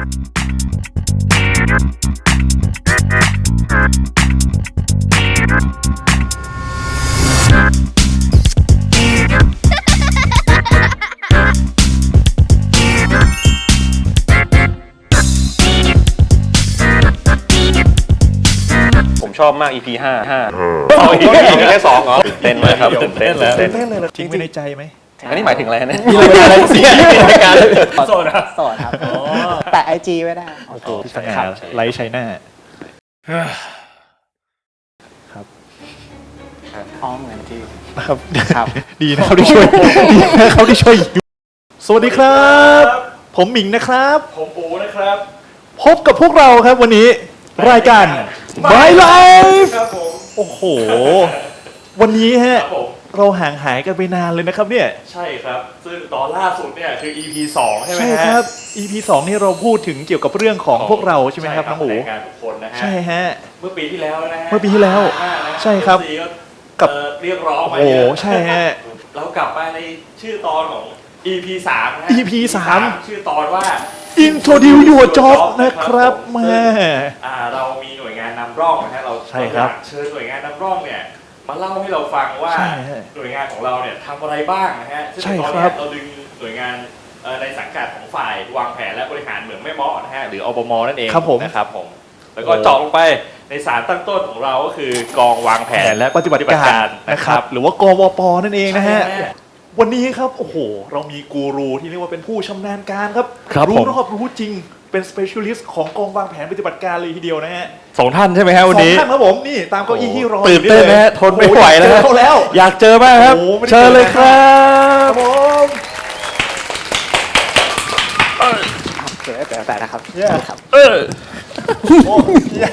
ผมชอบมาก EP ห้าห้าสอง EP มีแค่สองเหรอตื่นเต้นมากครับตื่นเต้นตื่นเต้นเต้นเลยเหรอทิ้งไว้ในใจไหมอันนี้หมายถึงอะไรนะมีอะไรเสียในรายการโสดครับโสดครับ แปะไอจีไว้ได้ โอเคสง่าไลท์ไชน่าพร้อมเหมือนที่ครับครับ ดีนะครับที่ช่วยดีนะครับที่ช่วยอยู่สวัสดีครับ ผมหมิงนะครับ ผมปูนะครับ พบกับพวกเราครับวันนี้รายการ My Life ครับผมโอ้โห วันนี้ฮะครับผม เราห่างหายกันไปนานเลยนะครับเนี่ย ใช่ครับ ซึ่งตอนล่าสุดเนี่ยคือ EP 2 ใช่ไหมใช่ฮะครับ EP 2นี่เราพูดถึงเกี่ยวกับเรื่องของพวกเราใช่ไหมครับน้องหมูแถลงการบุคคลนะฮะ ใช่ฮะ เมื่อปีที่แล้วนะฮะเมื่อปีที่แล้วนานมากนะใช่ครับซีก็กับเอ่อเรียกร้องโอ้มาโหเยอะใช่ฮะ เรากลับมาในชื่อตอนของ EP 3นะฮะ EP สามชื่อตอนว่า Introduce your job นะครับแม่อ่าเรามีหน่วยงานนำร่องนะฮะเราใช่ครับเาอยากเชิญหน่วยงานนำร่องเนี่ย มาเล่าให้เราฟังว่าใช่ฮะหน่วยงานของเราเนี่ยทำอะไรบ้างนะฮะซึ่งใช่ตอนครัเนี้บยเราดึงหน่วยงานเอ่อในสังกัดของฝ่ายวางแผนและบริหารเหมืองแม่เมาะนะฮะหรืออบมนั่นเองครับผมนะครับผมแล้วก็เจาะลงไปในสารตั้งต้นของเราก็คือกองวางแผนและปฏิบัติการนะครับ หรือว่ากวปนั่นเองนะฮะ ใช่ฮะวันนี้ครับ โอ้โห เรามีกูรูที่เรียกว่าเป็นผู้ชำนาญการครับครับรู้ผม รอบรู้จริง เป็น specialist ของกองวางแผนปฏิบัติการเลยทีเดียวนะฮะสองท่านใช่ไหมฮะวันนี้สองท่านครับผมนี่ตามเก้าอี้ที่รอตื่นเต้นนะฮะทนไม่ไหวแล้วโอ้ฮะโเจอเขาแล้วอยากเจอมากครับโอ้โหไม่ได้เชิญเลยครัครับบผมเดี๋ยวแต่แต่นะครับเนี่ยครับเออโอ้เนี่ย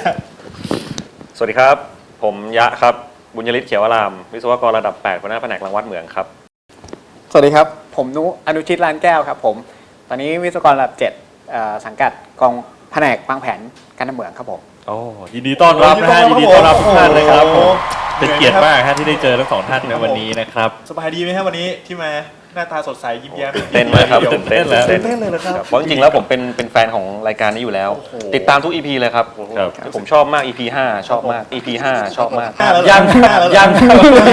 สวัสดีครับ ผมยะครับ บุญยฤทธิ์เขียวอาราม วิศวกรระดับ8หัวหน้าแผนกรังวัดเหมืองครับ สวัสดีครับ ผมนุอนุชิตลานแก้วครับ ผม ตอนนี้วิศวกรระดับเจ็ด เอ่อสังกัดกองแผนกวางแผนการทำเหมืองครับผม โอ้ยินดีต้อนรับนะฮะยิยินนดีดีต้ต้ออนนรัรับบทุกท่านเลยครับโอ้โห เป็นเกียรติมากฮะที่ได้เจอทั้งสองท่านในวันนี้นะครับ สบายดีไหมฮะวันนี้ที่มาหน้าตาสดใสยิ้มแย้มตื่นเต้นมากครับตื่นเต้นแล้ว ตื่นเต้นเลยเหรอครับ เพราะจริงๆแล้วผมเป็นเป็นแฟนของรายการนี้อยู่แล้ว โอ้โห ติดตามทุก EP เลยครับ ครับ ผมชอบมาก EP ห้าชอบมาก EP ห้าชอบมาก ห้าแล้วเหรอยังห้าแล้วเหรอ ยัง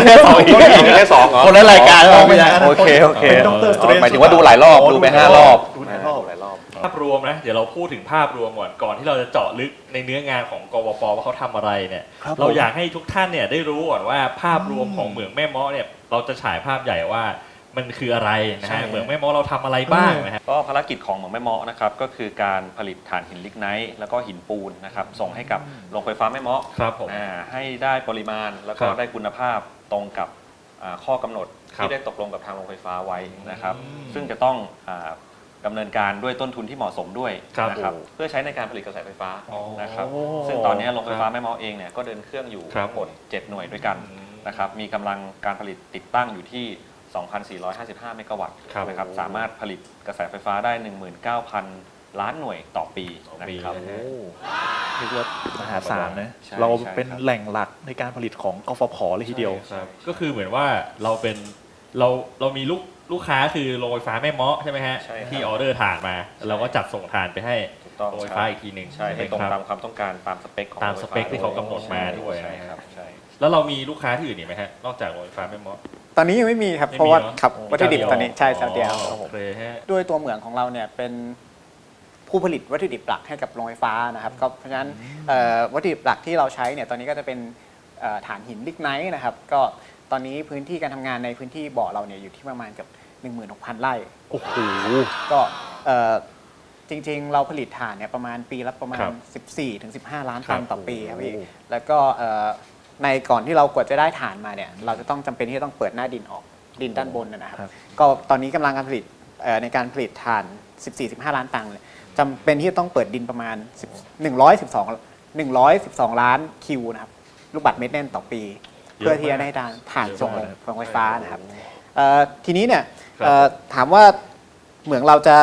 แค่สอง EP มีแค่สองเหรอคนละรายการ อ๋อไม่ใช่ โอเค โอเคเป็นดรสเตรนจ์หมายถึงว่าดูหลายรอบ ดูไปห้ารอบดูหลายรอบ หลายรอบ ภาพรวมนะเดี๋ยวเราพูดถึงภาพรวมก่อนก่อนที่เราจะเจาะลึกในเนื้องานของกวปว่าเขาทำอะไรเนี่ยครับผมเราอยากให้ทุกท่านเนี่ยได้รู้ก่อนว่าภาพรวมของเหมืองแม่เมาะเนี่ยเราจะฉายภาพใหญ่ว่ามันคืออะไรนะใช่ ฮะเหมืองแม่เมาะเราทำอะไรบ้างนะฮะ ก็ภารกิจของเหมืองแม่เมาะนะครับก็คือการผลิตถ่านหินลิกไนท์แล้วก็หินปูนนะครับส่งให้กับโรงไฟฟ้าแม่เมาะครับผมอ่าให้ได้ปริมาณแล้วก็ครับได้คุณภาพตรงกับอ่าข้อกำหนดครับที่ได้ตกลงกับทางโรงไฟฟ้าไว้นะครับ อืม ซึ่งจะต้องอ่า ดำเนินการด้วยต้นทุนที่เหมาะสมด้วยครับนะครับโอ้เพื่อใช้ในการผลิตกระแสไฟฟ้าอ๋อนะครับ ซึ่งตอนนี้โรงไฟฟ้าครับแม่เมาะเองเนี่ยก็เดินเครื่องอยู่ครับทั้งหมด 7 หน่วยด้วยกันอืมนะครับ มีกำลังการผลิตติดตั้งอยู่ที่ 2,455 เมกะวัตต์ครับนะครับ สามารถผลิตกระแสไฟฟ้าได้ 19,000 ล้านหน่วยต่อปีนะครับ โอ้เรียกว่ามหาศาลนะใช่เราใช่เป็นครับ แหล่งหลักในการผลิตของกฟผเลยทีเดียว ครับก็คือเหมือนว่าเราเป็นเราเรามีลูก ลูกค้าคือโรงไฟฟ้าแม่เมาะใช่ไหมฮะใช่ครับ ที่ออเดอร์ถ่านมา เราก็จัดส่งถ่านไปให้ถูกต้องโรงไฟฟ้าอีกทีหนึ่งใช่ให้ตรงไหมคตาบมความต้องการตามสเปคของตามโงไฟสเปคที่เขากำหนดมาด้วยใช่นะคครัรับบใช่ แล้วเรามีลูกค้าที่อื่นอีกไหมฮะนอกจากโรงไฟฟ้าแม่เมาะ ตอนนี้ยังไม่มีครับ ไม่มีเพราะว่าเนอะ ครับโอ้วัตถุดิบเจ้าเดียวตอนนี้ใช่เจ้าเดียวอ๋อครับผมโอเคฮะ ด้วยตัวเหมืองของเราเนี่ยเป็นผู้ผลิตวัตถุดิบหลักให้กับโรงไฟฟ้านะครับก็เพราะฉะนั้นเอ่อวัตถุดิบหลักที่เราใช้เนี่ยตอนนี้ก็จะเป็นเอ่อฐานหินลิกไนท์นะครับ ก็ ตอนนี้พื้นที่การทำงานในพื้นที่บ่อเราเนี่ยอยู่ที่ประมาณเกับ16,000 ไร่ โอ้โห ก็เอ่อจริงๆ เราผลิตถ่านเนี่ยประมาณปีละประมาครัณบ14ถึง15 ล้านครัตับนต่อปีครับพี่โอ้แล้วก็เอ่อในก่อนที่เรากว่าจะได้ถ่านมาเนี่ยเราจะต้องจำเป็นที่จะต้องเปิดหน้าดินออกดินด้านบนนะนะครับครับก็ตอนนี้กำลังการผลิตเอ่อในการผลิตถ่าน 14-15 ล้านตันเลยจำเป็นที่จะต้องเปิดดินประมาณ10 112 112 ล้านคิวนะครับลูกบาศก์เม็ดแน่นต่อปี เพื่อที่จะได้ถ่านถ่านส่งโรงไฟฟ้านะครับเอ่อทีนี้เนี่ยครับเอ่อถามว่าเหมืองเราจะ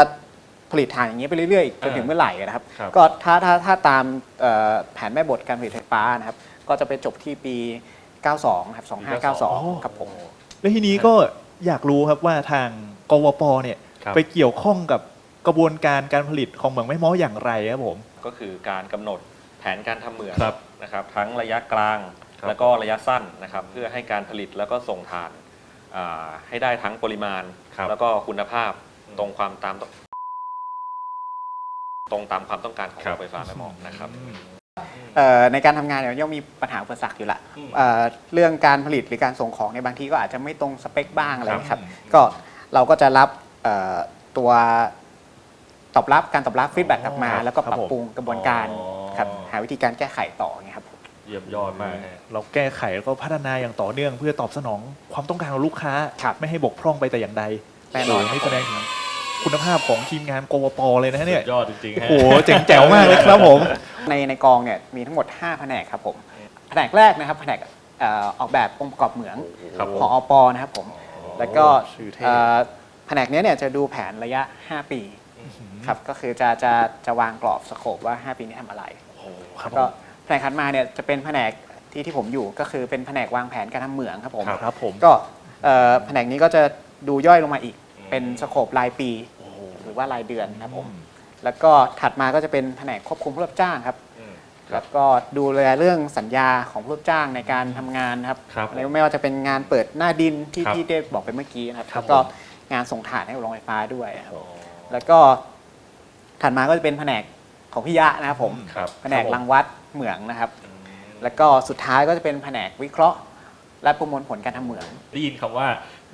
ผลิตถ่านอย่างนี้ไปเรื่อยๆจนถึงเมื่อไหร่นะครับครับก็ถ้าถ้าถ้าตามเอ่อแผนแม่บทการผลิตไฟฟ้านะครับ ก็จะไปจบที่ปี 92 ครับ 2592 ครับผม แล้วทีนี้ก็อยากรู้ครับว่าทางกวปเนี่ยครับไปเกี่ยวข้องกับกระบวนการการผลิตของเหมืองแม่ม้ออย่างไรครับผม ก็คือการกำหนดแผนการทำเหมืองครับนะครับ ทั้งระยะกลางครับ แล้วก็ระยะสั้นนะครับเพื่อให้การผลิตแล้วก็ส่งถ่านอ่าให้ได้ทั้งปริมาณ ครับ แล้วก็คุณภาพตรงความตาม ตรงตามความต้องการของครัโรบงไฟฟ้าแม่หมอกนะครับ เอ่อในการทำงานเนี่ยย่อมมีปัญหาอุปสรรคอยู่ละอืมเอ่อเรื่องการผลิตหรือการส่งของในยบางทีก็อาจจะไม่ตรงสเปคบ้างอะไรครับนะครับก็เราก็จะรับเอ่อตัวตอบรับการตอบรับฟีดแบ็กกลับมาครับแล้วก็ครับปรับปรุงกระบวนการอ๋อครับหาวิธีการแก้ไขต่อเงี้ยครับเยี่ยมยอดมากฮะ เราแก้ไขแล้วก็พัฒนาอย่างต่อเนื่องเพื่อตอบสนองความต้องการของลูกค้า ครับไม่ให้บกพร่องไปแต่อย่างใดแน่นอน โโหนี่แสดงถึงคุณภาพของทีมงานกวปเลยนะฮะเนี่ยสุดยอดจริงๆโอ้ฮะ โหเจ๋งแจ๋วมากเลยครับผม ในในกองเนี่ยมีทั้งหมด 5 แผนกครับผม แผนกแรกนะครับแผนกเอ่อออกแบบองค์ประกอบเหมืองครับผม ของอปนะครับผม แล้วก็ชื่อเท่ เอ่อแผนกเนี้ยเนี่ยจะดูแผนระยะ 5 ปีครับก็คือจะจะจะวางกรอบสโคปว่า 5 ปีนี้ทำอะไรครับแล้วก็แผ นกถัดมาเนี่ยจะเป็นแผนกที่ที่ผมอยู่ก็คือเป็นแผนกวางแผนการทำเหมืองครับผมผมครับผม ก็เอ่อแผนกนี้ก็จะดูย่อยลงมาอีกอืมเป็นสโคปรายปี หรือว่ารายเดือนครับผม แล้วก็ถัดมาก็จะเป็นแผนกควบคุมผู้รับจ้างครับอืมแล้วก็ดูแลเรื่องสัญญาของผู้รับจ้างในการทำงานครับครับอะไรไม่ว่าจะเป็นงานเปิดหน้าดินที่ครับที่ได้บอกไปเมื่อกี้นะครับครับแล้วก็งานส่งถ่านให้กับโรงไฟฟ้าด้วยครับแล้วก็ถัดมาก็จะเป็นแผนก ของพี่ยะนะครับผมครับแผนกรังวัดเหมืองนะครับ แล้วก็สุดท้ายก็จะเป็นแผนกวิเคราะห์ และประมวลผลการทำเหมือง ได้ยินคำว่า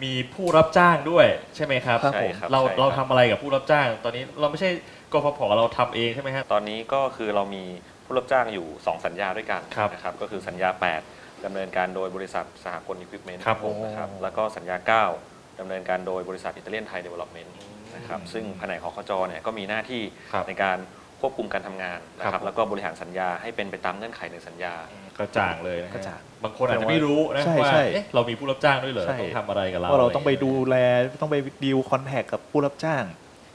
มีผู้รับจ้างด้วยใช่ไหมครับครับใช่ครับเราใช่ครับ เราทำอะไรกับผู้รับจ้าง ตอนนี้เราไม่ใช่กฟผเราทำเองใช่ไหมครับ ตอนนี้ก็คือเรามีผู้รับจ้างอยู่ 2 สัญญาด้วยกันครับนะครับก็คือสัญญา 8ดำเนินการโดยบริษัทสหกลอิควิปเมนต์ครับผมนะครับแล้วก็สัญญา 9ดำเนินการโดยบริษัทอิตาเลียนไทยเดเวล็อปเมนต์นะครับซึ่งแผนกของขจเนี่ยก็มีหน้าที่ครับในการ ควบคุมการทำงานนะคครัรับบ แล้วก็บริหารสัญญาให้เป็นไปตามเงื่อนไขในสัญญา กระจ่างเลยนะฮะกระจ่างบางคนอาจจะไม่รู้นะใช่ว่าใช่เอ๊ะเรามีผู้รับจ้างด้วยเหรอใช่ ต้องทำอะไรกับเราว่าเราต้องไปดูแลต้องไปดีลคอนแทคกับผู้รับจ้าง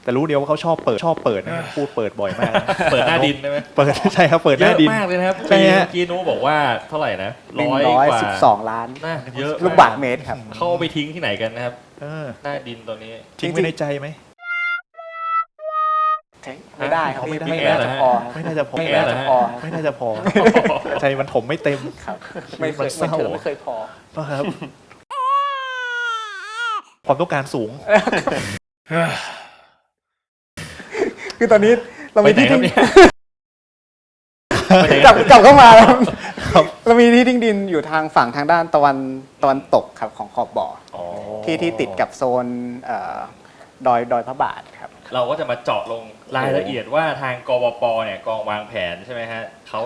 แต่รู้เดียวว่าเขาชอบเปิดชอบเปิดนะพูดเปิดบ่อยมากนะเปิดหน้าดินได้ไหมเปิดใช่ครับเปิดหเยน้าอะดิน มากเลยนะครับใช่ปีฮะ เมื่อกี้นู้บอกว่าเท่าไหร่นะร้อยกว่า112ล้านน่าเยอะลูกบาศก์เมตรครับ เขาเอาไปทิ้งที่ไหนกันนะครับ เออหน้าดินตอนนี้ ทิ้งไว้ในใจไหม ไม่ได้ครับไม่ได้ไม่น่าจะพอครับไม่น่าจะพอไม่น่าจะพอครับไม่น่าจะพอใจมันถมไม่เต็มครับ ไม่เคยมันเศไม่ร้าเคยไม่เคยพอนะครับความต้องการสูง คือตอนนี้เราไปมีไหนที่ครัทิ้บงเนี่ยกลับกลับเข้ามาแล้วเรามีที่ทิ้งดินอยู่ทางฝั่งทางด้านตะวันตะวันตกครับของขอบบ่ออ๋อที่ที่ติดกับโซนเอ่อดอยดอยพระบาทครับ เราก็จะมาเจาะลงรายละเอียดว่าทางกวปเนี่ยกองวางแผนใช่ไหมฮะเขา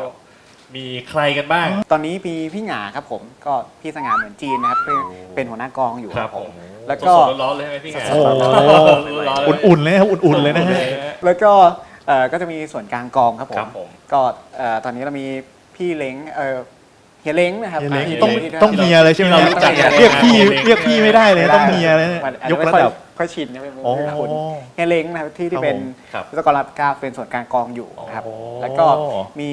มีใครกันบ้าง ตอนนี้มีพี่หงาครับผมก็พี่สง่าเหมือนจีนนะครับเป็นเป็นหัวหน้ากองอยู่ครับผม แล้วก็ สดๆร้อนๆเลยใช่ไหมพี่งานโอ้โห ร้อนๆเลย อุ่นๆเลยนะครับอุ่นๆเลยนะฮะ แล้วก็เอ่อก็จะมีส่วนกลางกองครับผครัมบผม ก็เอ่อตอนนี้เรามีพี่เล้งเอ่อเฮียเล้งนะครับเฮียเล้งที่ต้องที่ต้องเฮียเลยใช่ไหมที่เรารู้จัก เรียกพี่เฮียเล้งเรียกพี่ไม่ได้เลยนะต้องเฮียเลยนะมันอาจยจะกไม่ระค่อยดับ ค่อยชินนะไม่โอ้ไม่คุ้นเฮียเล้งนะครับที่ที่เป็นครับวิศวกรรับกล้าเป็นส่วนกลางกองอยู่นะครับ โอ้แล้วก็มี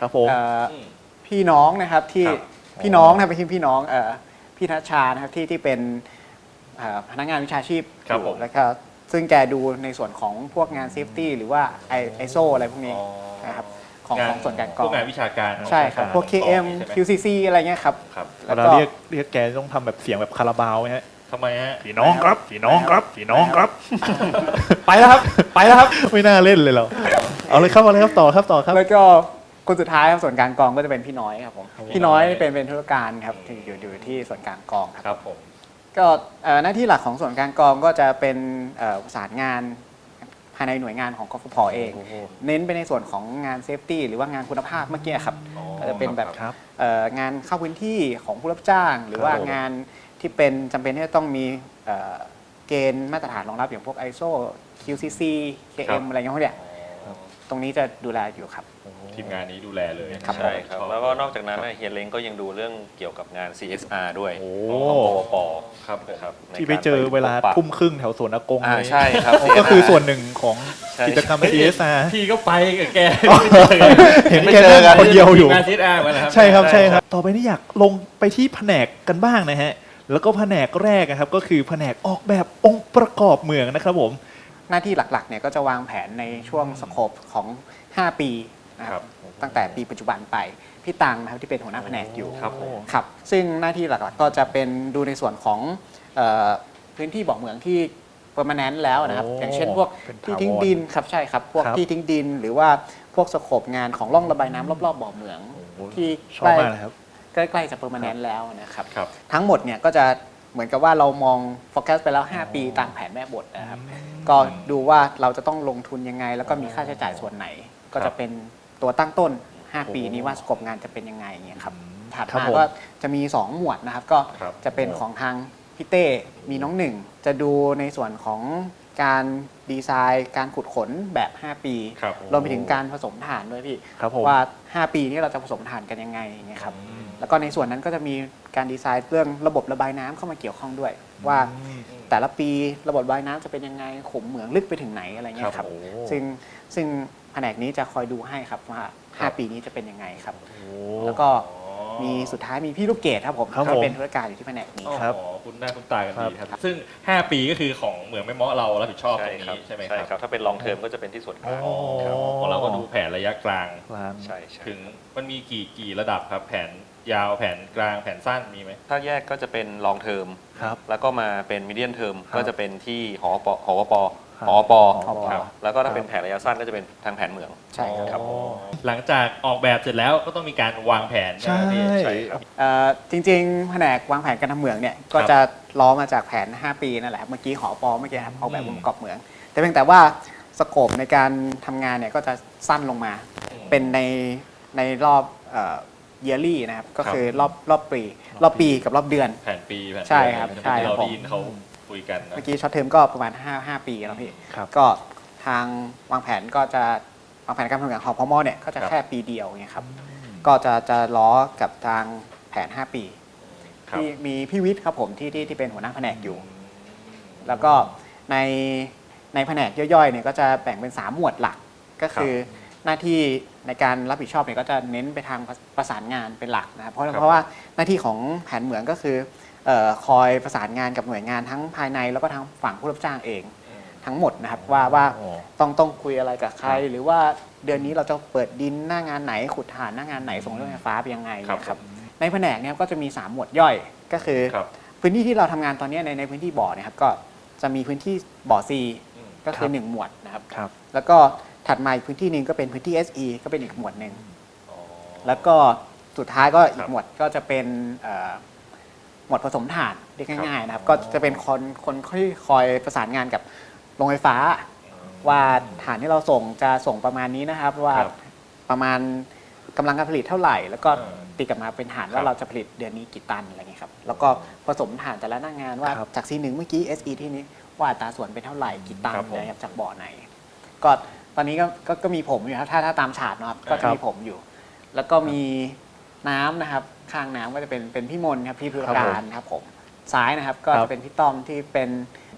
ครับผมเอ่ออืมพี่น้องนะครับที่ครับพี่น้องนะครับเป็นพี่น้องเอ่อพี่ทัชชานะครับที่ที่เป็นเอ่อพนักงานวิชาชีพครับอผยู่ม แล้วก็ซึ่งแกดูในส่วนของพวกงานเซฟตี้หรือว่าไอไอโซอะไรพวกนี้อ๋อนะครับของของส่วนกลางกพอวงกงานวิชาการใช่ครับพวก KM ใช่ไหม QCC อะไรเงี้ยครับ ครับ เวแล้วลาก็เรียกเรียกแกต้องทำแบบเสียงแบบคาราบาวไหมฮะทำไมฮะพี่น้องครับพี่น้องครับพี่น้องครับ ไปแล้วครับ ไปแล้วครับ ไม่น่าเล่นเลยเราเอาเลยครับเอาเลยครับต่อครับต่อครับ แล้วก็คนสุดท้ายครับส่วนกลางกองก็จะเป็นพี่น้อยครับผมครับพี่น้อยเป็นเป็นธุรการครับที่อยู่อยู่ที่ส่วนกลางกองครับครับผมก็เอ่อหน้าที่หลักของส่วนกลางกองก็จะเป็นเอ่อประสานงานภายในหน่วยงานของกฟผเอง เน้นไปในส่วนของงานเซฟตี้หรือว่างานคุณภาพเมื่อกี้ครับอ๋อก็จะเป็นแบบครับเอ่องานเข้าพื้นที่ของผู้รับจ้าง หรือว่าครับผมงาน ที่เป็นจำเป็นที่จะต้องมีเอ่อเกณฑ์มาตรฐานรองรับอย่างพวก ISO QCC ครับ KM อะไรเงี้ยพวกเนี้ยอ๋อตรงนี้จะดูแลอยู่ครับ ทีมงานนี้ดูแลเลยครับ ใช่ครับชอแล้วก็นอกจากนั้นนะเฮียเล้งก็ยังดูเรื่องเกี่ยวกับงาน CSR ด้วยโอ้ ของปวปครับผมนะครับในที่ไปการเจอเวลาพบปะทุ่มครึ่งแถวสวนอากงอ่าเลยใช่ครับโอ้ก็คือส่วนหนึ่งของใช่ กิจกรรม CSR พี่ก็ไปกับแกเห็นไม่แกเจอกันั่นงคนเดียวอยู่งานทิศอาร์มานะครับใช่ครับใช่ครับ ต่อไปนี่อยากลงไปที่แผนกกันบ้างนะฮะ แล้วก็แผนกแรกอะครับก็คือแผนกออกแบบองค์ประกอบเมืองนะครับผม หน้าที่หลักๆเนี่ยก็จะวางแผนในช่วงสโคปของ 5 ปีนะคครัรับบตั้งแต่ปีปัจจุบันไปพี่ตังนะครับที่เป็นหัวหน้าแผนกอยู่ครับผม ครับซึ่งหน้าที่หลักๆก็จะเป็นดูในส่วนของเออพื้นที่บ่อเหมืองที่เปอร์มานแนนแล้วนะครับโอ้อย่างเช่นพวกเป็นที่ถาวรทิ้งดินครับใช่ครับพวกครับที่ทิ้งดิน หรือว่าพวกสโคปงานของร่องระบายน้ำรอบๆบ่อเหมือง โอ้โหที่ชอบมากนะครับ ใกล้ๆจะเปอร์มานแนนแล้วนะครับ ครับทั้งหมดเนี่ยก็จะเหมือนกับว่าเรามอง forecast ไปแล้ว 5 ปีตามแผนแม่บทนะครับ ก็ดูว่าเราจะต้องลงทุนยังไง แล้วก็มีค่าใช้จ่ายส่วนไหน ก็จะเป็นตัวตั้งต้น 5 ปีนี้ว่าสกบงานจะเป็นยังไงอย่างเงี้ยครับถัดครับมาผมก็จะมี 2 หมวดนะครับ ก็ครับ จะเป็นของทางพี่เต้มีน้องหนึ่ง จะดูในส่วนของการดีไซน์การขุดขนแบบ 5 ปี ครับ รวมไปถึงการผสมถ่านด้วยพี่ครับผม ว่า 5 ปีนี้เราจะผสมถ่านกันยังไงอย่างเงี้ยครับ แล้วก็ในส่วนนั้นก็จะมีการดีไซน์เรื่องระบบระบายน้ำเข้ามาเกี่ยวข้องด้วย ว่าแต่ละปีระบบระบายน้ำจะเป็นยังไงขุมเหมืองลึกไปถึงไหนอะไรเงี้ยครับโอ้ซึ่งซึ่งแผนกนี้จะคอยดูให้ครับว่า5ปีนี้จะเป็นยังไงครับ แล้วก็ มีสุดท้ายมีพี่ลูกเกดครับผมครับก็ผม เป็นธุรการอยู่ที่แผนกนี้ ครับอ๋อคุณหน้าคุณตากันครับดีครับ ซึ่ง 5 ปีก็คือของเหมืองแม่เมาะเรารับผิดชอบตใช่รงครับนี้ใช่ไหมใช่คครัรับบถ้าเป็นลองเทอมก็จะเป็นที่ส่วนกลางอ๋อครับของเราก็ดูแผนระยะกลาง ร้าน ใช่ใช่ถึงมันมีกี่กี่ระดับครับ แผนยาวแผนกลางแผนสั้นมีไหม ถ้าแยกก็จะเป็นลองเทอมครับ แล้วก็มาเป็นมีเดียนเทอมครับ ก็จะเป็นที่หอปหอปครับ หอปหอปครับแล้วก็ถ้าเป็นครับแผนระยะสั้นก็จะเป็นทางแผนเหมือง ใช่ครับครับ อ๋อหลังจากออกแบบเสร็จแล้วก็ต้องมีการวางแผนใช่ใช่ไหมพี่ใช่ครับเอ่อจริงๆ แผนกวางแผนการทำเหมืองเนี่ยก็จะล้อมาจากแผน 5 ปีนั่นแหละครับเมื่อกี้หอปอเมื่อกี้ครับออกแบบองค์ประกอบเหมือง แต่เพียงแต่ว่าสโคปในการทำงานเนี่ยก็จะสั้นลงมาเป็นในในรอบเยอรี่นะครับ ก็คือรอบรอบปี รอบปีกับรอบเดือน แผนปีแผนใช่ครับเดือนใช่ที่ครับเราได้ยินเขา คุยกันนะ เมื่อกี้ช็อตเทอมก็ประมาณ 5 5 ปีแล้วพี่ ครับ ก็ทางวางแผนก็จะวางแผนการทำงานของพมเนี่ยก็จะแค่ปีเดียวเนี่ยครับ ก็จะจะล้อกับทางแผน 5 ปี ครับที่มีพี่วิทย์ครับผมที่ที่ที่เป็นหัวหน้าแผนกอยู่ แล้วก็ในในแผนกย่อยๆเนี่ยก็จะแบ่งเป็น 3 หมวดหลัก ก็คือหน้าที่ในการรับผิดชอบเนี่ยก็จะเน้นไปทางประประสานงานเป็นหลักนะครับเพราะครับ เพราะว่าหน้าที่ของแผนเหมืองก็คือเอ่อคอยประสานงานกับหน่วยงานทั้งภายในแล้วก็ทางฝั่งผู้รับจ้างเองทั้งหมดนะครับว่าว่าโอ้ ต้องต้องคุยอะไรกับใครครับหรือว่าเดือนนี้เราจะเปิดดินหน้างานไหนขุดถ่านหน้างานไหนส่งเรื่องไฟฟ้าไปยังไงครับ นะครับในแผนกเนี่ยก็จะมี 3 หมวดย่อยก็คือ ครับ พื้นที่ที่เราทำงานตอนนี้ในในพื้นที่บ่อเนะครับก็จะมีพื้นที่บ่อ C อืม ก็คือครับ1หมวดนะครับ ครับ แล้วก็ถัดมาอีกพื้นที่หนึ่งก็เป็นพื้นที่ SE ก็เป็นอีกหมวดหนึ่งอ๋อแล้วก็สุดท้ายก็อีครักบ หมวดก็จะเป็นเอ่อ หมวดผสมถ่านเรียกง่ายๆนะครับครับ ก็จะเป็นคนคนที่คอยประสานงานกับโรงไฟฟ้า ว่าฐานที่เราส่งจะส่งประมาณนี้นะครับ ว่าครับประมาณกำลังการผลิตเท่าไหร่ แล้วก็อ่าตีกลับมาเป็นฐานครัว่าบเราจะผลิตเดือนนี้กี่ตันอะไรเงี้ยครับแล้วก็ผสมฐานแต่ละหน้างานว่าครับจาก C1 เมื่อกี้ SE ที่นี้ว่าอัตราส่วนเป็นเท่าไหร่กี่ตันครับผม นะครับจากบ่อไหน ก็ตอนนี้ก็ก็ก็มีผมอยู่ครับถ้าถ้าตามฉากนะครับก็คจะรับมีผมอยู่ แล้วก็มีน้ำนะครับ ข้างน้ำก็จะเป็นเป็นพี่มนครับพี่ธุรครับการครับผมซ้ายนะครับก็ครับจะเป็นพี่ต้อมที่เป็น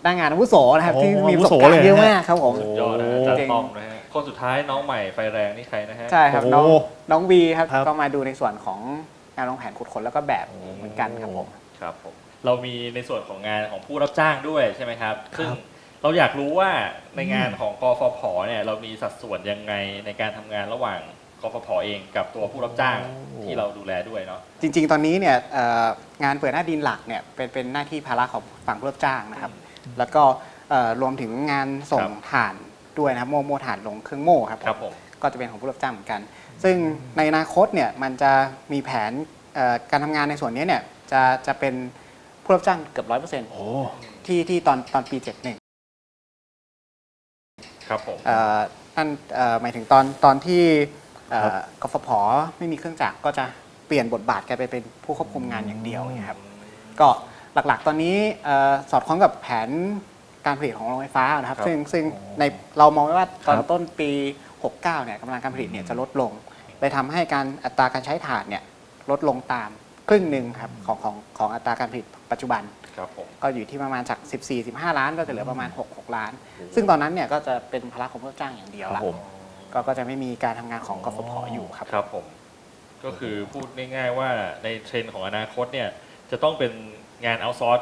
หน้างานอาวุโสนะครับโอ้ที่มีประสบอาวุโสการเลยณ์เยอะนะฮะมากครับผมโอ้ยอดนะอาจารจริย์งต้อมนะฮะคนสุดท้ายน้องใหม่ไฟแรงนี่ใครนะฮะใช่ครับโอ้น้องน้องวีครับครับก็มาดูในส่วนของการวางแผนขุดขนแล้วก็แบบเหมือนกันครับผมครับผมเรามีในส่วนของงานของผู้รับจ้างด้วยใช่ไหมครับครับซึ่งเราอยากรู้ว่าในงานของกฟผเนี่ยเรามีสัดส่วนยังไงในการทำงานระหว่าง กฟผเองกับตัวผู้รับจ้างที่เราดูแลด้วยเนาะ จริง ๆ ตอนนี้เนี่ยเอ่องานเปิดหน้าดินหลักเนี่ยเป็นเป็นหน้าที่ภาระของฝั่งผู้รับจ้างนะครับ แล้วก็เอ่อรวมถึงงานส่งครับ ถ่านด้วยนะครับโมโมถ่านลงเครื่องโม่ครับผม ครับผม ก็จะเป็นของผู้รับจ้างเหมือนกัน ซึ่งในอนาคตเนี่ยมันจะมีแผนเอ่อการทำงานในส่วนนี้เนี่ยจะจะเป็นผู้รับจ้างเกือบร้อยเปอร์เซ็นต์โอ้ที่ที่ตอนตอนปี 71ครับผม เอ่อนั่นเอ่อหมายถึงตอนตอนที่เอ่อครับ กฟผไม่มีเครื่องจักรก็จะเปลี่ยนบทบาทกลายไปเป็นผู้ควบคุมงานอย่างเดียวนะครับ ก็หลักๆ ตอนนี้เอ่อสอดคล้องกับแผนการผลิตของโรงไฟฟ้านะครับครับซึ่งซึ่งในเรามองไว้ว่าตอนครับต้นปี 69 เนี่ยกำลังการผลิตเนี่ยจะลดลงเลยทำให้การอัตราการใช้ถ่านเนี่ยลดลงตามครึ่งหนึ่งครับของของของอัตราการผลิตปัจจุบันครับผมก็อยู่ที่ประมาณจาก 14-15 ล้าน ก็จะเหลือประมาณ 6-6 ล้าน ซึ่งตอนนั้นเนี่ยก็จะเป็นภาระของผู้จ้างอย่างเดียวครับละผม ก็ก็จะไม่มีการทำงานของกฟผอยู่ครับ ครับผม ก็คือพูดง่ายๆว่าในเทรนด์ของอนาคตเนี่ย จะต้องเป็นงานเอาซอร์ส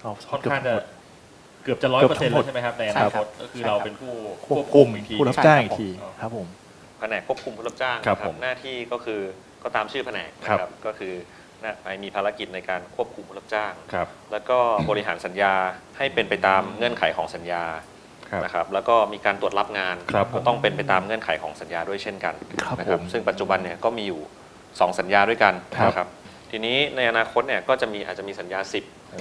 เอาค่อนข้างจะเกือบจะร้อยเกืเปออบร์เซ็นต์ทั้งหมแล้ดวใช่ไหมครับในอใช่นาคครับตก็คือใช่เราครับเป็นผู้ควบคุมอีกที ผู้รับจ้างอีกใช่ทีครับผมครับผม แผนกควบคุมผู้รับจ้างครับนะผมหน้าที่ก็คือก็ตามชื่อแผนกนะครัครับบก็คือหน้ามีภารกิจในการควบคุมผู้รับจ้าง ครับ แล้วก็บริหารสัญญาให้เป็นไปตามเงื่อนไขของสัญญา ครับนะครับแล้วก็มีการตรวจรับงานครับก็ต้องเป็นไปตามเงื่อนไขของสัญญาด้วยเช่นกันครับนะผมซึ่งปัจจุบันเนี่ยก็มีอยู่ 2 สัญญาด้วยกันครับนะครับทีนี้ในอนาคตเนี่ยก็จะมีอาจจะมีสัญญา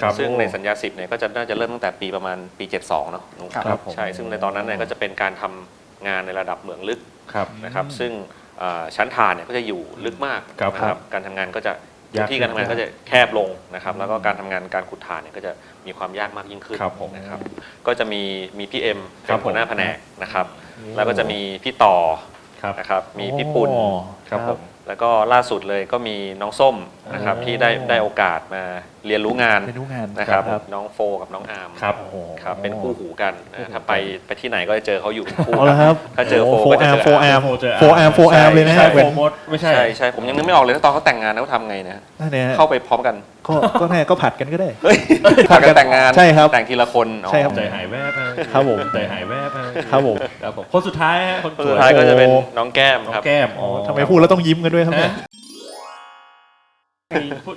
ครับ10 ซึ่งในสัญญา 10เนี่ยก็จะน่าจะเริ่มตั้งแต่ปีประมาณปี 72เนาะนุ๊กครับครับผม ใช่ซึ่งในตอนนั้นเนี่ยก็จะเป็นการทำงานในระดับเหมืองลึก ครับ นะครับซึ่งเอ่อชั้นฐานเนี่ยก็จะอยู่ลึกมากครับนะครับการทำงานก็จะยากพื้นที่การทำงานก็จะแคบลงนะครับ แล้วก็การทำงานการขุดฐานเนี่ยก็จะ มีความยากมากยิ่งขึ้นครับผมนะครับ ก็จะมีมีพี่เอ็มครัเป็บนหัวหน้าผมแผนกนะครับ แล้วก็จะมีพี่ต่อครับ นะครับมีพี่ปุ่น โอ้ ครับผม แล้วก็ล่าสุดเลยก็มีน้องส้มนะครับอ๋อที่ได้ได้โอกาสมา เรียนรู้งานเป็นทุกงานนะครับครับ น้องโฟกับน้องอาร์มครับโอ้โหครับเป็นคู่หูกันนะถ้าไปไปที่ไหนก็จะเจอเขาอยู่เป็นคู่เอาละครับถ้าเจอโฟโฟก็จะอาร์เจมอโฟอาร์มโฟเจอโฟอาร์มโฟอาร์มเลยนะใช่ฮะโฟเหมือนมดไม่ใช่ ใช่ใช่ผมยังนึกไม่ออกเลยว่าตอนเขาแต่งงานเขาทำไงนะนั่นเนี่ยฮะเข้าไปพร้อมกันก็ก็แน่ก็ผัดกันก็ได้ เฮ้ยพากันแต่งงานใช่ครับแต่งทีละคนอ๋อ ใช่ครับ ใจหายแวบนะครับผมใจหายแวบนะครับผม ครับผมคนสุดท้ายฮะคนคนสสุวดยท้ายก็จะเป็นโอ้น้องแก้มน้องครับ แก้มอ๋อ ทำไมพูดแล้วต้องยิ้มกันด้วยครับเนี่ย มีพูด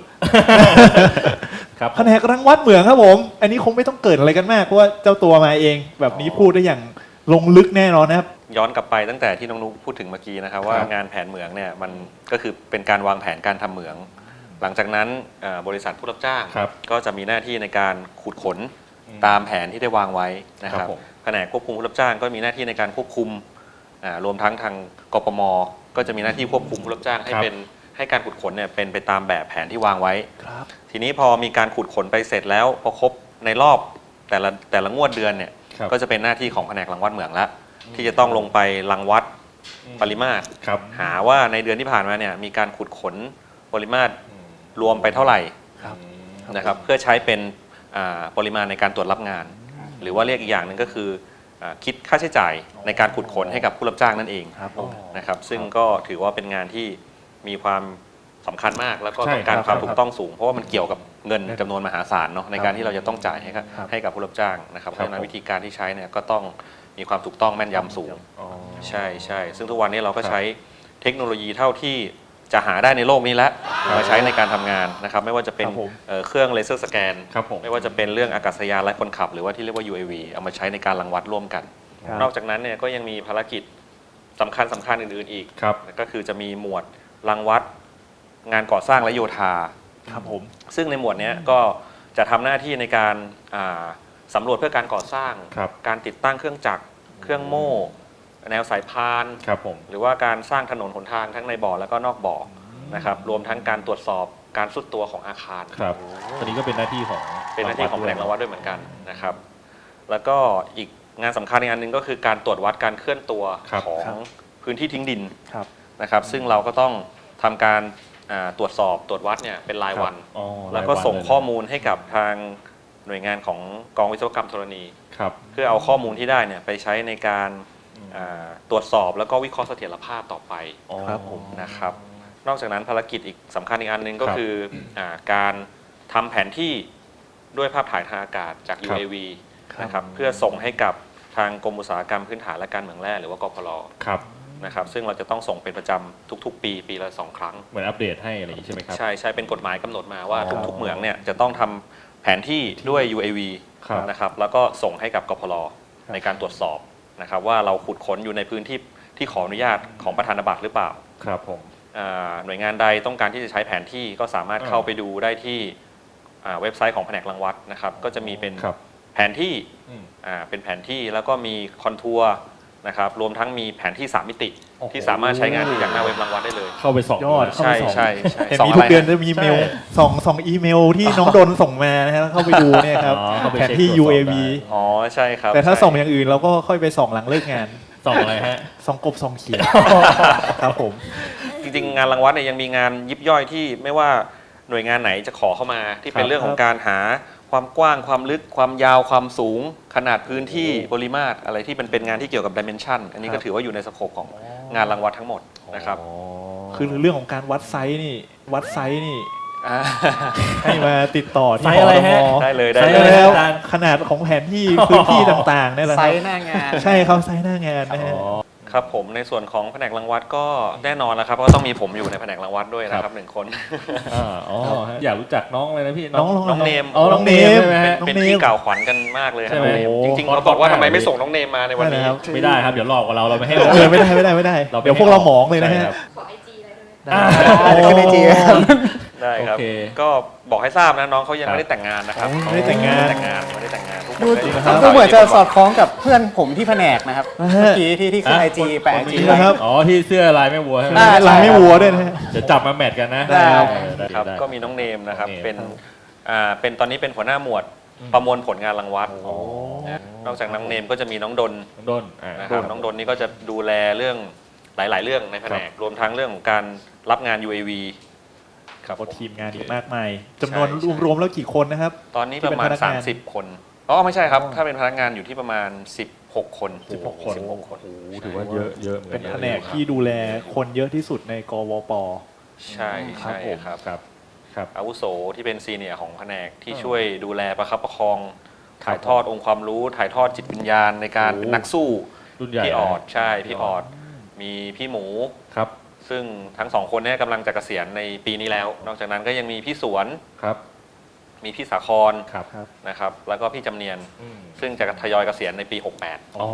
ครับแผนกรังวัดเหมืองครับผม อันนี้คงไม่ต้องเกิดอะไรกันมากเพราะว่าเจ้าตัวมาเอง แบบนี้พูดได้อย่างลงลึกแน่นอนนะครับ ย้อนกลับไปตั้งแต่ที่น้องนุ๊กพูดถึงเมื่อกี้นะครับว่าครับ งานแผนเหมืองเนี่ยมันก็คือเป็นการวางแผนการทำเหมือง หลังจากนั้นเอ่อบริษัทผู้รับจ้าง ครับก็จะมีหน้าที่ในการขุดขนอืมตามแผนที่ได้วางไว้นะคครัรับบผมแผนกควบคุมผู้รับจ้าง ก็มีหน้าที่ในการควบคุมอ่ารวมทั้งทางกปมก็จะมีหน้าที่ควบคุมผู้รับจ้างให้ครับ เป็น ให้การขุดขนเนี่ยเป็นไปตามแบบแผนที่วางไว้ ครับ ทีนี้พอมีการขุดขนไปเสร็จแล้วพอครบในรอบแต่ละแต่ละงวดเดือนเนี่ยครับ ก็จะเป็นหน้าที่ของแผนกรังวัดเหมืองละที่จะต้องลงไปรังวัดปริมาตร ครับ หาว่าในเดือนที่ผ่านมาเนี่ยมีการขุดขนปริมาตรรวมไปเท่าไหร่ครับ นะครับเพื่อใช้เป็นอ่าปริมาณในการตรวจรับงาน หรือว่าเรียกอีกอย่างหนึ่งก็คืออาคิดค่าใช้จ่ายในการขุดขนให้กับผู้รับจ้างนั่นเองครับผมนะครับซึ่งก็ถือว่าเป็นงานที่ มีความสำคัญมากแล้วก็ใช่ต้องการครับความครับถูกต้องสูง เพราะว่ามันเกี่ยวกับเงินจำนวนมหาศาลเนาะในการที่เราจะต้องจ่ายให้กับครับให้กับผู้รับจ้างนะครับเพครับราะฉะนั้นผมวิธีการที่ใช้เนี่ยก็ต้องมีความถูกต้องแม่นยำสูงอ๋อใช่ใช่ซึ่งทุกวันนี้เราก็ครับใช้เทคโนโลยีเท่าที่จะหาได้ในโลกนี้แล้วมาใช้ในการทำงานนะครับ ไม่ว่าจะเป็นครับผมเอ่อเครื่องเลเซอร์สแกน ครับผมไม่ว่าจะเป็นเรื่องอากาศยานไร้คนขับ หรือว่าที่เรียกว่า UAV เอามาใช้ในการรังวัดร่วมกัน ครับ นอกจากนั้นเนี่ยก็ยังมีภารกิจสำคัญสำคัญอื่น ๆ อีก ครับ ก็คือจะมีหมวด รังวัด งานก่อสร้างและโยธา ครับผม ซึ่งในหมวดเนี้ยก็จะทำหน้าที่ในการอ่าสำรวจเพื่อการก่อสร้าง ครับการติดตั้งเครื่องจักร เครื่องโม่ แนวสายพาน ครับผม หรือว่าการสร้างถนนหนทางทั้งในบ่อแล้วก็นอกบ่อนะครับ รวมทั้งการตรวจสอบการสุดตัวของอาคาร ครับอันนี้ก็เป็นหน้าที่ของเป็นหน้าที่ของแผนกรังวัดด้วยเหมือนกันนะครับ แล้วก็อีกงานสำคัญอีกอันหนึงก็คือการตรวจวัดการเคลื่อนตัวครับของครับพื้นที่ทิ้งดินครับ นะครับ ซึ่งเราก็ต้อง ทำการอ่าตรวจสอบตรวจวัดเนี่ยเป็นรายวัน อ๋อแล้วก็รายนส่งเลยนะข้อมูลให้กับทางหน่วยงานของกองวิศวกรรมธรณี ครับ เพื่อเอาข้อมูลที่ได้เนี่ยไปใช้ในการอ่าตรวจสอบแล้วก็วิเคราะห์เสถียรภาพต่อไปอ๋อครับผม นะครับ นอกจากนั้นภารกิจอีกสำคัญอีกอันหนึงก็ครับคืออาการทำแผนที่ด้วยภาพถ่ายทางอากาศจาก ครับ UAV ครับ นะครับเพื่อส่งให้กับทางกรมอุตสาหกรรมพื้นฐานและการเมืองแร่หรือว่ากพล ครับ นะครับซึ่งเราจะต้องส่งเป็นประจำทุก ๆ ปีปีละสองครั้ง เหมือนอัปเดตให้อะไรอย่างนี้ใช่ไหมครับ ใช่ใช่เป็นกฎหมายกำหนดมาว่าอ๋อทุก ๆ เหมืองเนี่ยจะต้องทำแผนที่ด้วย UAV ครับนะครับแล้วก็ส่งให้กับกพลในการตรวจสอบนะครับว่าเราขุดค้นอยู่ในพื้นที่ที่ขออนุญาตของประธานบัตรหรือเปล่าครับผม อ่าหน่วยงานใดต้องการที่จะใช้แผนที่ก็สามารถอ่าเข้าไปดูได้ที่อ่าเว็บไซต์ของแผนกรังวัดนะครับก็จะมีเป็นครับ แผนที่ อืม อ่าเป็นแผนที่แล้วก็มีคอนทัวร์ นะครับรวมทั้งมีแผนที่ 3 มิติโอ้โห ที่สามารถใช้งานจากหน้าเว็บรังวัดได้เลย เข้าไปสองยอดเลเข้าใช่ไปส่องใช่ใช่เห็นสองมีอะไรทุกเดือนจะมีใช่เมลสองสองอีเมลที่น้องโดนส่งมานะฮะแล้วเข้าไปดูเนี่ยครับอ๋อเข้าไปแผนเช็คที่ ตรวจสอบ UAV ได้อ๋อใช่ครับแต่ถ้าใช่ส่งอย่างอื่นเราก็ค่อยไปส่องหลังเลิกงานสองอะไรฮะ ส่องกบส่องเขียดครับผม จริงๆ งานรังวัดเนี่ยยังมีงานยิบย่อยที่ไม่ว่าหน่วยงานไหนจะขอเข้ามาที่เป็นครับ เรื่องของการหา ความกว้างความลึกความยาวความสูง ขนาดพื้นที่โอ้ปริมาตรอะไรที่เป็นเป็นงานที่เกี่ยวกับดิเมนชันอันนี้คก็รับถือว่าอยู่ในสโคปของงานรังวัดทั้งหมดนะครับอ๋อคือเรื่องของการวัดไซส์นี่วัดไซส์นี่อ่าให้มาติดต่อที่ไซหส์อะไรอฮะมได้เลยได้ไซส์เลอะไรย แล้วอาจารย์ขนาดของแผนที่พื้นที่ต่างๆเนี่ยแหละไซครับส์หน้างาน ใช่ครับไซส์หน้างานนะฮะ อ๋อ ครับผมในส่วนของแผนกรังวัดก็แน่นอนแล้วครับเพราะต้องมีผมอยู่ในแผนกรังวัดด้วยนะคครัรับบหนึ่งคน อ่าอ๋อฮะอยากรู้จักน้องเลยนะพี่น้องน้องเนมอ๋อน้องเนมใช่ไหมฮะ เป็นน้องเนมที่กล่าวขวัญกันมากเลยใช่ไหมครับจริงๆโอ้เราบอกว่าขอบคุณทำไมมากไม่ส่งน้องเนมมาในวันนี้นั่นแหละครับ ไม่ได้ครับเดี๋ยวหลอกกับเราเราไม่ให้เออไม่ได้ไม่ได้ไม่ได้ เราไม่เดี๋ยวพวกเราหมองเลยนะใช่ฮะครับขอไอจีได้ด้วยได้อ่า เดี๋ยวขึ้นในจีครับ ได้ครับ โอเค ก็บอกให้ทราบนะน้องเขายังครับไม่ได้แต่งงานนะครับโอ้ไม่ได้แต่งงาน ไม่ได้แต่งงานไม่ได้แต่งงานทุกคนดูได้ยู่ครับดูเหมือนจะสอดคล้องกับเพื่อนผมที่แผนกนะครับอ่าฮะเมื่อกี้ที่ที่ขึ้นไอจีแปะไอจีคนนี้นะครับ อ๋อที่เสื้อลายแม่วัวใช่ไหมอ่าลายให้วัวด้วยนะฮะ เดี๋ยวจับมาแมทกันนะได้ครับเออได้ครับ ได้ ก็มีน้องเนมนะครับน้องเนม เป็นอ่าเป็นตอนนี้เป็นหัวหน้าหมวดประมวลผลงานรางวัลโอ้นะนอกจากน้องเนมก็จะมีน้องดนน้องดนอ่า นะครับน้องดนนี่ก็จะดูแลเรื่องหลาย ๆ เรื่องในแผนกรวมทั้งเรื่องของการรับงาน UAV ครับก็ทีมงานอีกมากมายจำนวนใช่ใช่ รวมๆแล้วกี่คนนะครับ ตอนนี้ที่ปเป็นระมาณพนักงาน30 คนอ๋อไม่ใช่ครับ อ๋อถ้าเป็นพนักงานอยู่ที่ประมาณ 16 คน16คน 16 คน โอ้โหถือว่าเยอะเยอะหมือเป็นกัแผนกที่ดูแลคนเยอะที่สุดในกวป ใช่ครับใช่ผมครับครับ ครับ อาวุโสที่เป็นซีเนียร์ของแผนกที่อ่าช่วยดูแลประคับประคองครับถ่ายทอดองค์ความรู้ ถ่ายทอดจิตวิญญาณในการโอ้ เป็นนักสู้รุ่นใหญ่พี่ออดนะใช่พี่ออด มีพี่หมู ครับ ซึ่งทั้งสองคนเนี้กำลังจะเกษียณในปีนี้แล้ว นอกจากนั้นก็ยังมีพี่สวน ครับมีพี่สาครครับนะครับ แล้วก็พี่จำเนียนอืมซึ่งจะทยอยเกษียณในปี 68 อ๋อ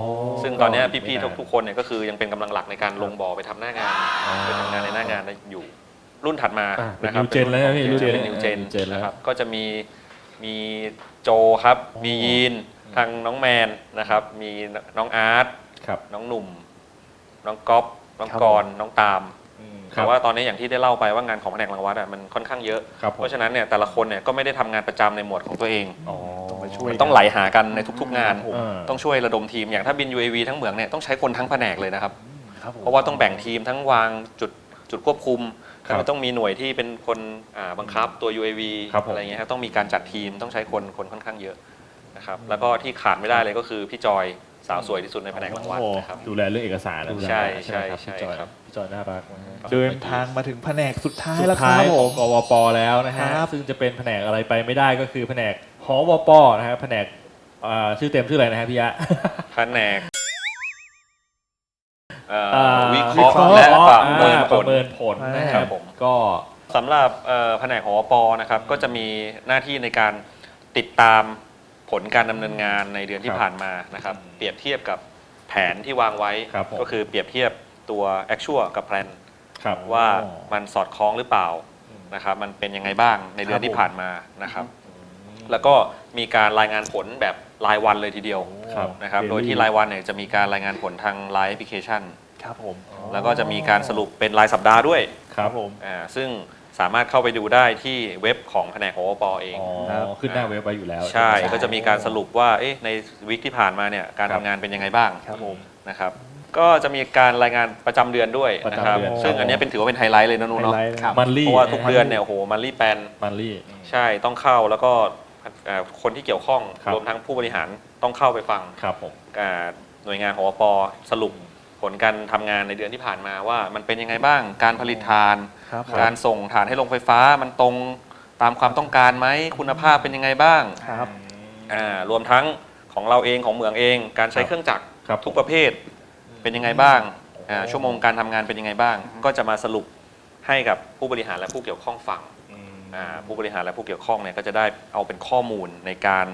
ซึ่งตอนเนี้ยพี่ไม่ๆนานทุกๆคนเนี่ยก็คือยังเป็นกำลังหลักในการลงบ่อไปทำหน้างานอ๋อไปทำงานในหน้างานได้อยู่ รุ่นถัดมาอะเป็นนะครับ new gen แล้วนะพี่รุ่นรุ่นเป็นนิวเจน new gen แล้ว นะครับก็จะมีมีโจครับ มียีนทางน้องแมนนะครับ มีน้องอาร์ต ครับ น้องหนุ่ม น้องก๊อฟ น้องครับกรณ์น้องตามอืมค แต่รับว่าตอนนี้อย่างที่ได้เล่าไปว่างานของแผนกรังวัดอะมันค่อนข้างเยอะ ครับผมเพราะฉะนั้นเนี่ยแต่ละคนเนี่ยก็ไม่ได้ทำงานประจำในหมวดของตัวเองอ๋อต้องมาช่วย มันต้องไหลหากันในทุกๆงานเออต้องช่วยระดมทีม อย่างถ้าบิน UAV ทั้งเหมืองเนี่ยต้องใช้คนทั้งแผนกเลยนะครับ ครับผม เพราะว่าต้องแบ่งทีมทั้งวางจุดจุดควบคุมครับแล้วต้องมีหน่วยที่เป็นคนอ่าบังคับตัว UAV ครับผม อะไรเงี้ยครับต้องมีการจัดทีมต้องใช้คนคนค่อนข้างเยอะนะครับแล้วก็ที่ขาดไม่ได้เลยก็คือพี่จอยสาวสวยที่สุดในแผนกรางวัลนะครับ ดูแลเรื่องเอกสารนะใช่ไหมครับใช่พี่จอยใช่ครับ พี่จอยน่ารักนะฮะเดินทางมาถึงแผนกสุดท้ายสุแล้วดครัท้าบยผของมกวปแล้วนะฮะครับ ซึ่งจะเป็นแผนกอะไรไปไม่ได้ก็คือแผนกหอวปนะฮะแผนกอ่าชื่อเต็มชื่ออะไรนะฮะพี่ยะ แผนกเอ่ออ่าวิเคราะห์และประเมินอ่าผประลเมินผลนะคครัรับบผม ก็สำหรับเอ่อแผนกหอปอนะครับ ก็จะมีหน้าที่ในการติดตามผลการดำเนินงานในเดือนที่ครับผ่านมานะครับอืมเปรียบเทียบกับแผนที่วางไว้ครับผมก็คือเปรียบเทียบ ตัว actual กับ plan ครับ ว่าอ๋อมันสอดคล้องหรือเปล่าอืมนะครับมันเป็นยังไงบ้างในเดือครันบที่ผมผ่านมานะครับ แล้วก็มีการรายงานผลแบบรายวันเลยทีเดียวครับนะครับ Daily โดยที่รายวันเนี่ยจะมีการรายงานผลทาง Line Application ครับผมแล้วก็จะมีการสรุปเป็นรายสัปดาห์ด้วยครับผมอ่าซึ่งสามารถเข้าไปดูได้ที่เว็บของแผนกหอปอเอง อ๋อครับขึ้นหน้าเว็บไว้อยู่แล้ว ใช่ไหมก็จะมีการสรุปว่าเอ๊ะในวิกที่ผ่านมาเนี่ยการครัทำบงานเป็นยังไงบ้างครับผม นะครับ ก็จะมีการรายงานประจำเดือนด้วยประนะจำครับเดือน ซึ่งอันเนี้ยเป็นถือว่าเป็นไฮไลท์เลยนะนุไฮเนาะไลท์นะครับ มันลี่เพราะว่าทุกเดือนเนี่ยโอ้โหมันรีบแปลน มันลี่ ใช่ต้องเข้าแล้วก็เอ่อคนที่เกี่ยวข้องครับ รวมทั้งผู้บริหารต้องเข้าไปฟังครับผม อ่าหน่วยงานหอปอสรุปผลการทำงานในเดือนที่ผ่านมาว่า มันเป็นยังไงบ้างการผลิตทาน ครับการส่งฐานให้ลงไฟฟ้ามันตรงตามความต้องการไหมคุณภาพเป็นยังไงบ้างครับ อ่ารวมทั้งของเราเองของเหมืองเอง การใช้ครับเครื่องจักรครับ ทุกประเภท เป็นยังไงบ้างอ่าชั่วโมงการทำงานเป็นยังไงบ้าง ก็จะมาสรุปให้กับผู้บริหารและผู้เกี่ยวข้องฟังอืมอ่าผู้บริหารและผู้เกี่ยวข้องเนี่ยก็จะได้เอาเป็นข้อมูลในการ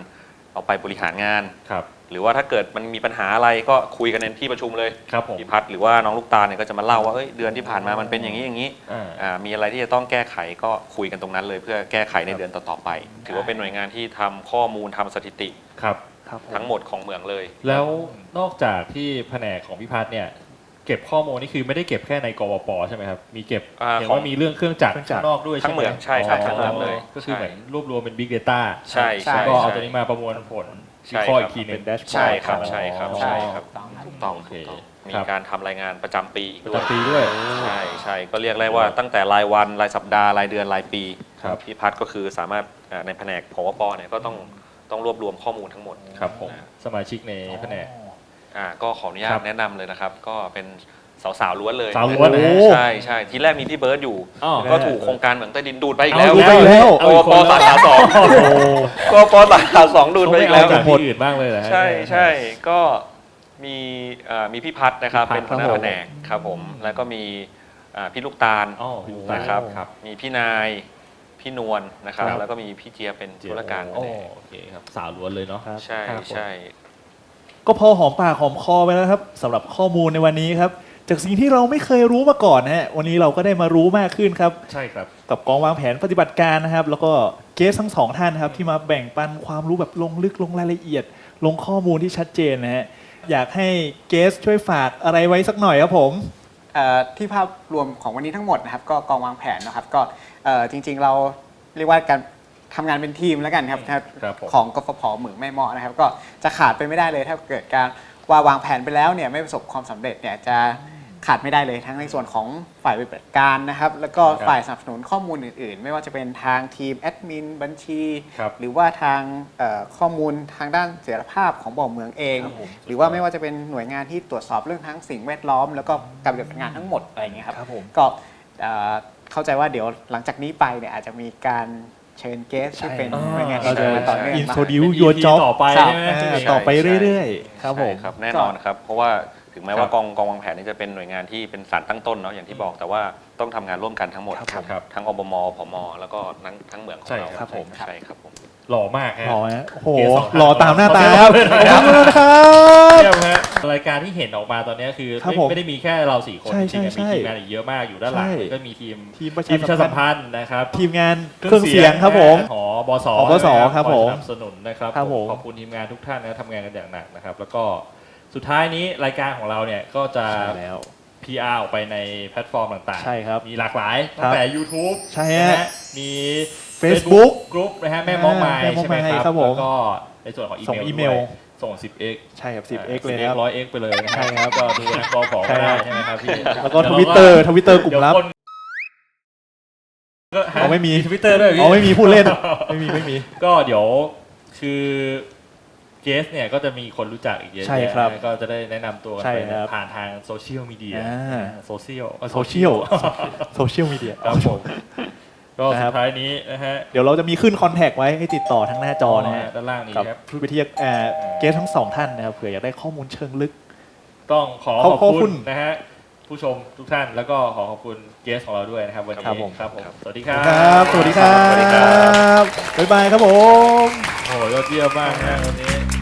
เอาไปบริหารงาน ครับหรือว่าถ้าเกิดมันมีปัญหาอะไรก็คุยกันในที่ประชุมเลยครับผมพิพัฒน์หรือว่าน้องลูกตาลเนี่ยก็จะมาเล่าว่าเอ้ยเดือนที่ผ่านมามันเป็นอย่างนี้อย่างนี้อ่า อ่ามีอะไรที่จะต้องแก้ไขก็คุยกันตรงนั้นเลย เพื่อแก้ไขในเดือนต่อๆไป ถือว่าเป็นหน่วยงานที่ทำข้อมูลทำสถิติ ครับ ครับผมทั้งหมดของเหมืองเลย แล้วนอกจากที่แผนกของพี่พัฒน์เนี่ย เก็บข้อมูลนี่คือไม่ได้เก็บแค่ในกวปใช่ไหมครับ มีเก็บอ่าเห็นของว่ามีเรื่องเครื่องจักรเครื่องจักร ข้างนอกด้วยทั้งเหมืองใช่ใช่ทั้งเหมืองเลยก็คือใช่ เหมือนรวบรวมเป็น Big Data ใช่ใช่ก็เอาใช่ตัวนี้มาประมวลผลใช่วิเคราะห์ครับอีกทีหนึเป็งนแดชบอร์ด ใช่ครับใช่ครับอ๋อใช่ครับต้องถูกต้องโอเคถูกต้องมีครับ การทำรายงานประจำปีอีกประด้วยจำปีด้วย ใช่ใช่ก็เรียกได้ว่าตั้งแต่รายวันรายสัปดาห์รายเดือนรายปีครับ พี่พัฒน์ก็คือสามารถอ่าในแผนกพวปเนี่ยก็ต้อง ต้องรวบรวมข้อมูลทั้งหมด ครับผมสมาชิกในแผนก อ่าก็ขออนุญาครัตบแนะนำเลยนะครับ ก็เป็นสสาวๆล้วนเลยสาวล้วนนะฮะโอ้ใช่ใช่ทีแรกมีพี่เบิร์ดอยู่อ๋อก็ถูกโครงการเหมืองใต้ดินดูดไปอีกเอาแล้วดูดไปอีกแล้วโอปอสาขาสองโอ้โหโอปอสาขาสองดูดเขาไปไม่อีกเอาแล้ว จากที่อื่นบ้างเลยเหรอฮะใช่ใช่ก็มีเอ่อมีพี่พัฒน์นะครับ พี่พัเป็ฒนน์หัวหน้าครับผม แผนกครับผม แล้วก็มีอ่าพี่ลูกตาลอ๋อพี่ลูกตาลนะครับ ครับ มีพี่นาย พี่นวลนะครับ ครับ แล้วก็มีพี่เจียเป็นธุรการแผโอ้นกโอเคครับสาวล้วนเลยเนาะ ครับใช่ครับผม ใช่ ก็พอหอมปากหอมคอไปแล้วครับสำหรับข้อมูลในวันนี้ครับ จากสิ่งที่เราไม่เคยรู้มาก่อนนะฮะวันนี้เราก็ได้มารู้มากขึ้นครับ ใช่ครับ กับกองวางแผนปฏิบัติการนะครับ แล้วก็เกสทั้งสองท่านนะครับ ที่มาแบ่งปันความรู้แบบลงลึกลงรายละเอียด ลงข้อมูลที่ชัดเจนนะฮะอยากให้เกสช่วยฝากอะไรไว้สักหน่อยครับผม เอ่อที่ภาพรวมของวันนี้ทั้งหมดนะครับก็กองวางแผนนะครับก็ เอ่อจริง ๆ เราเรียกว่าการทำงานเป็นทีมแล้วกันครับครับผม ของกฟผเหมืองแม่เมาะนะครับ ก็จะขาดไปไม่ได้เลยถ้าเกิดการว่าวางแผนไปแล้วเนี่ยไม่ประสบความสำเร็จเนี่ยจะขาดไม่ได้เลยทั้งในส่วนของฝ่ายปฏิบัติการนะครับ แล้วก็ครับฝ่ายสนับสนุนข้อมูลอื่น ๆ ไม่ว่าจะเป็นทางทีมแอดมินบัญชี ครับ หรือว่าทางเอ่อข้อมูลทางด้านเสถียรภาพของบ่อเมืองเอง ครับผม หรือว่าไม่ว่าจะเป็นหน่วยงานที่ตรวจสอบเรื่องทั้งสิ่งแวดล้อม แล้วก็การปฏิบัติงานทั้งหมดอะไรอย่างเงี้ยครับ ครับผม ก็เอ่อ เข้าใจว่าเดี๋ยวหลังจากนี้ไปเนี่ยอาจจะมีการเชิญเกสที่เป็นใช่หน่วยงานเราจะอื่นมาต่อเนื่องอินมา โทรดิวเป็น your EP job ต่อไปครับใช่ไหมอ่าพี่เมย์ต่อไปใช่เรื่อยๆ ครับผม ใช่ครับแน่นอนครับ เพราะว่า ถึงแม้ครับว่ากองกองวางแผนนี่จะเป็นหน่วยงานที่เป็นสารตั้งต้นเนาะอย่างที่บอก แต่ว่าต้องทำงานร่วมกันทั้งหมดครับผมครับทั้งอบมพมแล้วก็ทั้งทั้งเหมืองของใช่เราครับผม ใช่ครับผม หล่อมากฮะ หล่อฮะโอ้โหเกสสองท่านหล่อตามหน้าตาขอบครับคุณขอบคุณนะครับ เยี่ยมฮะรายการที่เห็นออกมาตอนนี้คือครับไม่ผมไม่ได้มีแค่เราสี่คนใช่จริงๆใช่มีใช่ทีมงานอีกเยอะมากอยู่ด้านหลังใช่ ก็มีทีมทีมประทีมประชาชาสัสัมมพันธ์พันธ์นะครับทีมงานเครื่องเสียงครับผม หอบสหอบสนะครับคอยผมสนับสนุนนะครับครับผม ขอบคุณทีมงานทุกท่านนะทำงานกันอย่างหนักนะครับ แล้วก็ สุดท้ายนี้รายการของเราเนี่ยก็จะ ใช่แล้ว PR ออกไปในแพลตฟอร์มต่างๆ ใช่ครับมีหลากหลายครัตั้บงแต่ YouTube ใช่นะฮะฮะมี Facebook กรุ๊ปนะฮะแม่มองไม้แม่ม้องใช่ไหมไม้ครับครับผมแล้วก็ในส่วนของอีส่งเมลอีเมล ด้วยส่ง 10x ใช่ครับ 10x เลยนะครับ ร้อย x ไปเลยนะใช่ครับก็ดูนะกอขอใช่ก็คได้รับใช่ไหมครับพี่แล้วก็ทวิตเตอร์ทวิตเตอร์กลุ่มลับเดี๋ยวคนก็ฮะอ๋อไม่มี ทวิตเตอร์ด้วยเหรอ๋อพี่ไม่มีพูดเล่น ไม่มีไม่มี ก็เดี๋ยวคือ เกสเนี่ยก็จะมีคนรู้จักอีกเยอะใช่ครับแยะนะก็จะได้แนะนำตัวกันใช่ไปครับผ่านทางโซเชียลมีเดียอ่า โซเชียลโซเชียลโซเชียลมีเดีย ครับผมก็นะคสุรับ ดท้ายนี้นะฮะเดี๋ยวเราจะมีขึ้นคอนแทคไว้ให้ติดต่อทั้งหน้าจอนะฮะด้านล่างนี้กับครับผู้ไปเทียบเกสทั้งสองท่านนะครับเผื่ออยากได้ข้อมูลเชิงลึก ต้องขอขอบขอบคุคุณณนะฮะผู้ชมทุกท่านแล้วก็ขอขอบคุณเกสของเราด้วยนะครับวันนี้ครับผม ครับผมสวัสดีครัครับบสวัสดีครัสวัสดีครับบบ๊ายบายครับผม โอ้โหยอดเยี่ยมมากนะวันนี้